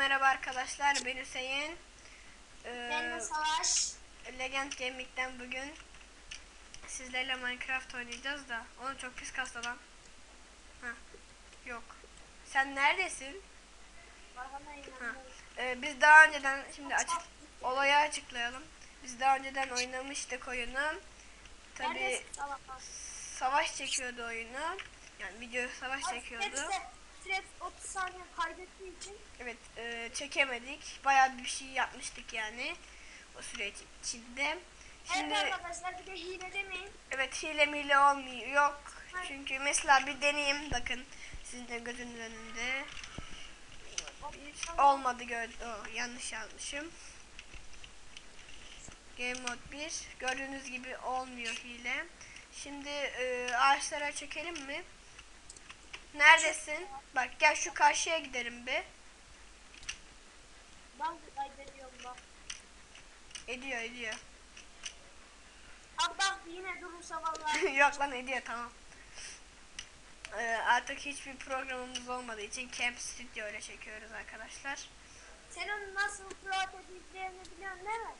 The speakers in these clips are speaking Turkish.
merhaba arkadaşlar. Ben Hüseyin. Ee, Ben de Savaş. Legend Gaming'den bugün sizlerle Minecraft oynayacağız da. Onu çok pis kastı lan. Heh, Yok. Sen neredesin? İnanıyorum. Ee, biz daha önceden şimdi açık olayı açıklayalım. Biz daha önceden oynamıştık oyunu. Tabi Savaş? çekiyordu oyunu. Yani video savaş çekiyordu. Hepsi Fred 30 saniye kaybettiği için Evet e, çekemedik. Bayağı bir şey yapmıştık yani o süreç içinde. Şimdi Evet arkadaşlar bir de hile demeyin. evet hile mile olmuyor yok. Çünkü mesela bir deneyim bakın sizin de gözünün önünde. Olmadı gördü. Oh, yanlış yazmışım. Game mode 1. Gördüğünüz gibi olmuyor hile. Şimdi e, ağaçlara çekelim mi? Neredesin? Bak gel şu karşıya gidelim bir. Ben de kaybediyorum bak. Ediyor ediyor. Abi bak yine durursa vallahi. Yok lan ediyor tamam. Ee, artık hiçbir programımız olmadığı için Camp Studio ile çekiyoruz arkadaşlar. Sen onu nasıl float edeceğini biliyorsun değil mi?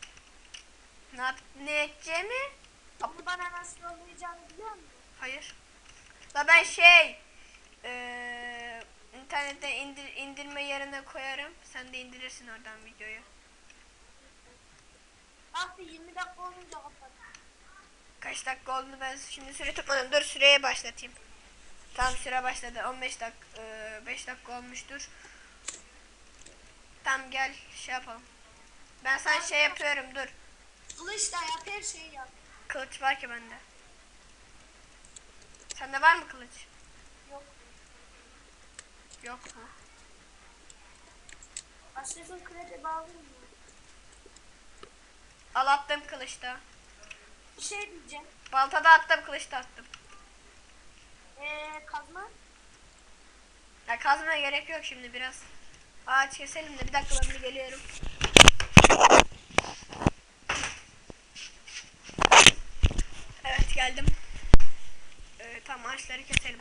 Ne yap ne edeceğimi? Onu bana nasıl yollayacağını biliyor musun? Hayır. La ben şey internette indir, indirme yerine koyarım. Sen de indirirsin oradan videoyu. Bir 20 dakika olunca kapat. Kaç dakika oldu ben şimdi süre tutmadım. Dur süreye başlatayım. Tamam süre başladı. 15 dakika 5 dakika olmuştur. Tamam gel şey yapalım. Ben sana şey yapıyorum dur. Kılıç da yap her şeyi yap. Kılıç var ki bende. Sende var mı kılıç? Yok. Mu? Aşırı kredi bağlayayım mı? Al attım kılıçta. Bir şey diyeceğim. Baltada attım kılıçta attım. Eee kazma. Ya kazmaya gerek yok şimdi biraz. Ağaç keselim de bir dakika ben bir geliyorum. Evet geldim. Ee, tamam ağaçları keselim.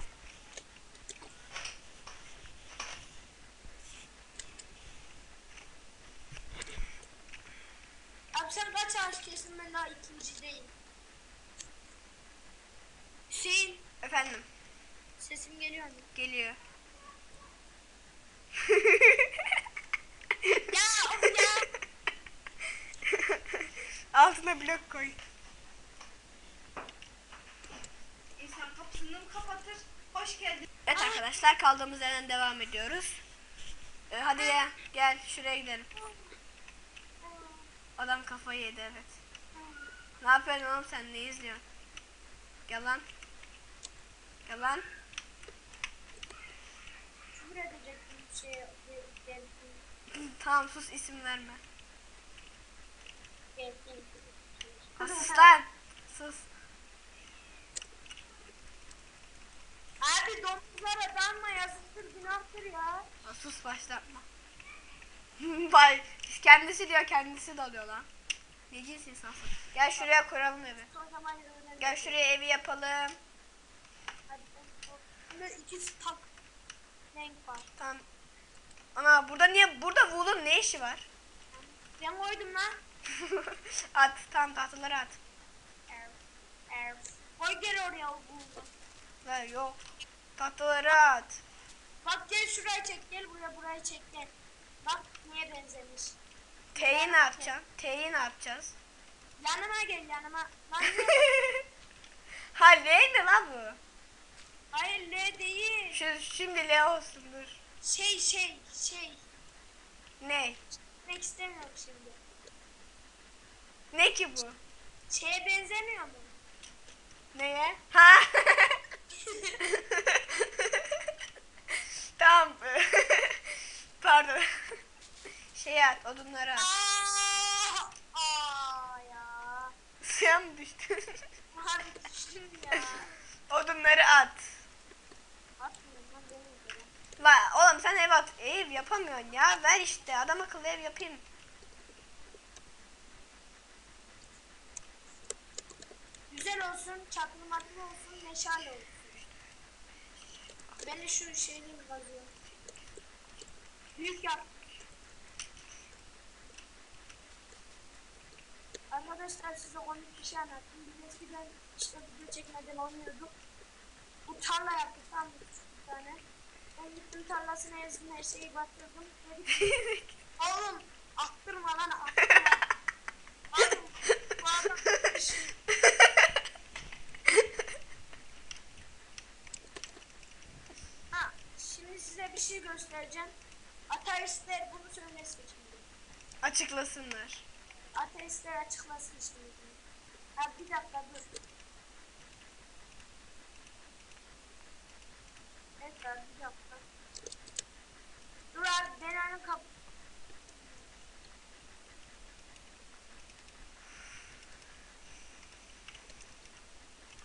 Sen kaç ağaç kestin ben daha ikincideyim. Hüseyin Efendim sesim geliyor mu? geliyor. ya of ya. Altına blok koy. İnsan kapısını mı kapatır? Hoş geldin. Evet arkadaşlar kaldığımız yerden devam ediyoruz. Ee, hadi ya gel şuraya gidelim. Adam kafayı yedi evet. Ne yapıyorsun oğlum sen ne izliyorsun? Gel lan. Gel lan. Küfür edecektim bir şey. Geldim. tamam sus isim verme. Geldim. Ha, sus lan. Sus. Abi domuzlara dalma yazıktır günahtır ya. Sus başlatma. Vay kendisi diyor kendisi dalıyor lan. Ne cins insansın. Gel şuraya kuralım evi. Gel şuraya evi yapalım. Hadi. Şimdi ikisi tak. Renk var. Tamam. Ana burada niye burada Wool'un ne işi var? Ben koydum lan. at tam tahtaları at. Koy gel oraya buldu. Ver yok. Tahtaları at. Bak gel şuraya çek gel buraya buraya çek gel. Bak niye benzemiş. T'yi ne yapacaksın? T'yi ne yapacağız? Yanıma gel yanıma. Lan ha L ne lan bu? Hayır L değil. Şu, şimdi L olsun dur. Şey şey şey. Ne? Demek istemiyorum şimdi. Ne ki bu? Şeye benzemiyor mu? Neye? Ha? tamam. Pardon. Şey at, odunları at. Aa, aa ya. Suya mı düştün? Abi düştüm ya. odunları at. Atmıyorum lan benim. La oğlum sen ev at. Ev yapamıyorsun ya. Ver işte. Adam akıllı ev yapayım. Güzel olsun, çatlı matlı olsun, meşale olsun. Ben de şu şeyleri kazıyorum. Büyük yap. Arkadaşlar size komik bir şey anlattım. Biz eskiden işte video çekmeden oynuyorduk. Bu tarla yaptık tam bir tane. Ben gittim tarlasına ezdim her şeyi batırdım. Oğlum attırma lan attırma. Oğlum bu adam işi- Ha, şimdi size bir şey göstereceğim. Ateistler bunu söylesin şimdi. Açıklasınlar. Ateistler açıklasın şimdi. Ha bir dakika dur. Evet abi bir dakika. Dur abi ben onu kap...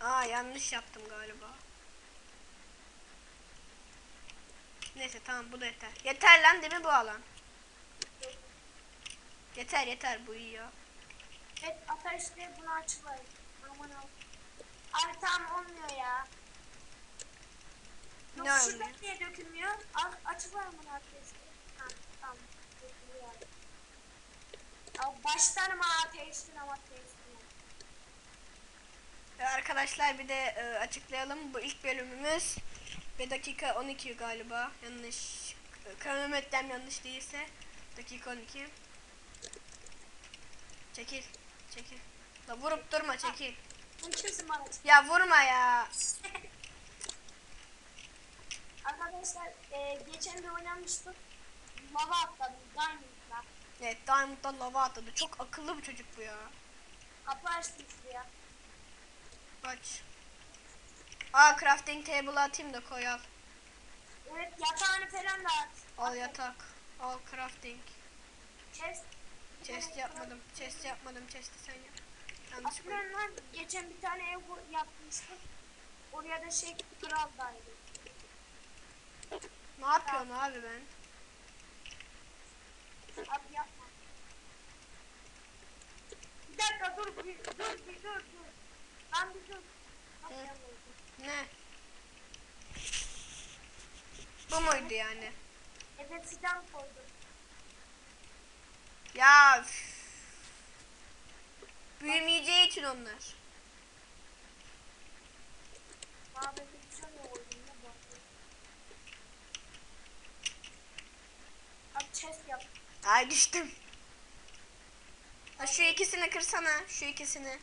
Aa yanlış yaptım galiba. Neyse tamam bu da yeter. Yeter lan değil mi bu alan? Yeter yeter bu iyi ya. Evet ateistler bunu açıklayın. Aman al. Abi tamam olmuyor ya. Yok Ne şurada olmuyor? niye dökülmüyor? Al, açıklar bunu ateistler. Ha tamam. Dökülüyor abi. Baştan mı ateistin ama ateistin. Ve arkadaşlar bir de e, açıklayalım. Bu ilk bölümümüz ve dakika 12 galiba. Yanlış. e, Kronometrem yanlış değilse. Dakika 12. Çekil. Çekil. La vurup durma çekil. Bunu kimsin bana çık- Ya vurma ya. Arkadaşlar e, geçen de oynamıştık. Lava atladım. Diamond'la. Evet Diamond'da lava atladı. Çok akıllı bir çocuk bu ya. Kapı açtım şuraya. Aç. Aa crafting table atayım da koy al. Evet yatağını falan da at. Al yatak. Al crafting. Chest. Chest yapmadım. Chest yapmadım. Chest'i sen yap. Yanlış. Hatırlıyorum lan geçen bir tane ev yapmıştık. Oraya da şey kraldaydı. Ne yapıyorsun abi ben? Abi yapma. Bir dakika dur bir dur bir dur dur. Lan bir dur. Bak, Hı. Ne? Bu muydu yani? Evet fidan koydum. Ya üf. Büyümeyeceği için onlar. Ay düştüm. Ha, şu ikisini kırsana. Şu ikisini.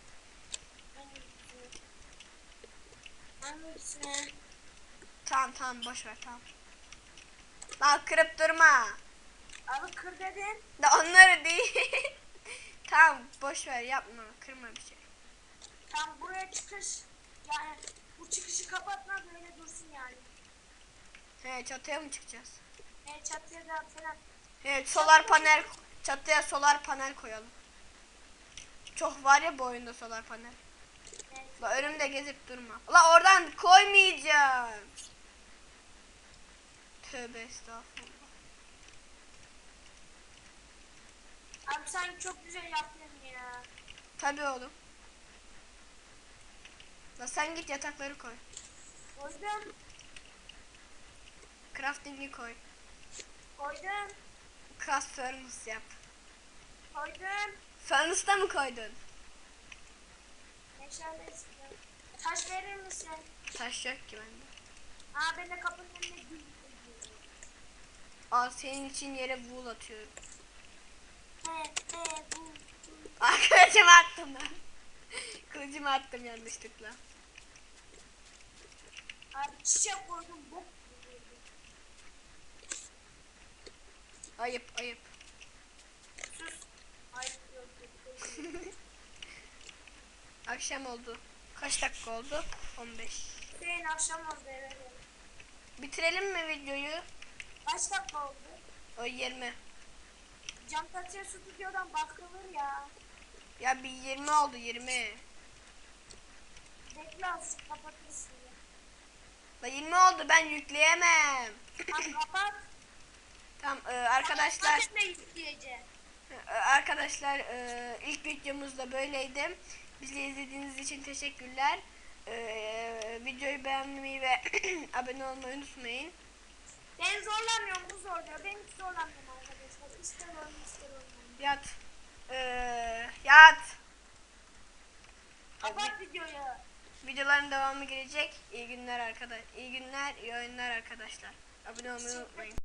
Hangisini? Tamam tamam boş ver tamam. Lan kırıp durma. Abi kır dedin. Da onları değil. tamam boş ver yapma. Kırma bir şey. Tam buraya çıkış. Yani bu çıkışı kapatma böyle dursun yani. He çatıya mı çıkacağız? E, çatıya da falan. Evet solar panel çatıya solar panel koyalım. Çok var ya bu oyunda solar panel. E, La önümde gezip durma. La oradan koymayacağım. Tövbe estağfurullah. Abi sen çok güzel yaptın ya. Tabii oğlum. La sen git yatakları koy. Koydum. Crafting'i koy. Koydum. Cast furnace yap. Koydum. Furnace'da mı koydun? Meşale istiyorum. Taş verir misin? Taş yok ki bende. Aa ben de kapının önüne gül koyuyorum. Al senin için yere wool atıyorum. Arkadaşıma attım ben. Kılıcımı attım yanlışlıkla. Abi çiçek koydum bok. Ayıp ayıp. Sus. Akşam oldu. Kaç dakika oldu? 15. Hüseyin akşam oldu eve gel. Bitirelim mi videoyu? Kaç dakika oldu? O 20. Cam tatıya stüdyodan bakılır ya. Ya bir 20 oldu 20. Bekle azıcık kapatırsın ya. La 20 oldu ben yükleyemem. Abi kapat. Tamam e, arkadaşlar de yükleyeceğim. e, arkadaşlar e, ilk videomuz da böyleydi. Bizi izlediğiniz için teşekkürler. E, videoyu beğenmeyi ve abone olmayı unutmayın. Ben zorlanmıyorum bu zorluyor. Ben hiç zorlanmıyorum arkadaşlar. İster oyun ister oyun. Yat. Ee, yat. Kapat videoyu. Videoların devamı gelecek. İyi günler arkadaş. İyi günler, iyi oyunlar arkadaşlar. Abone olmayı unutmayın.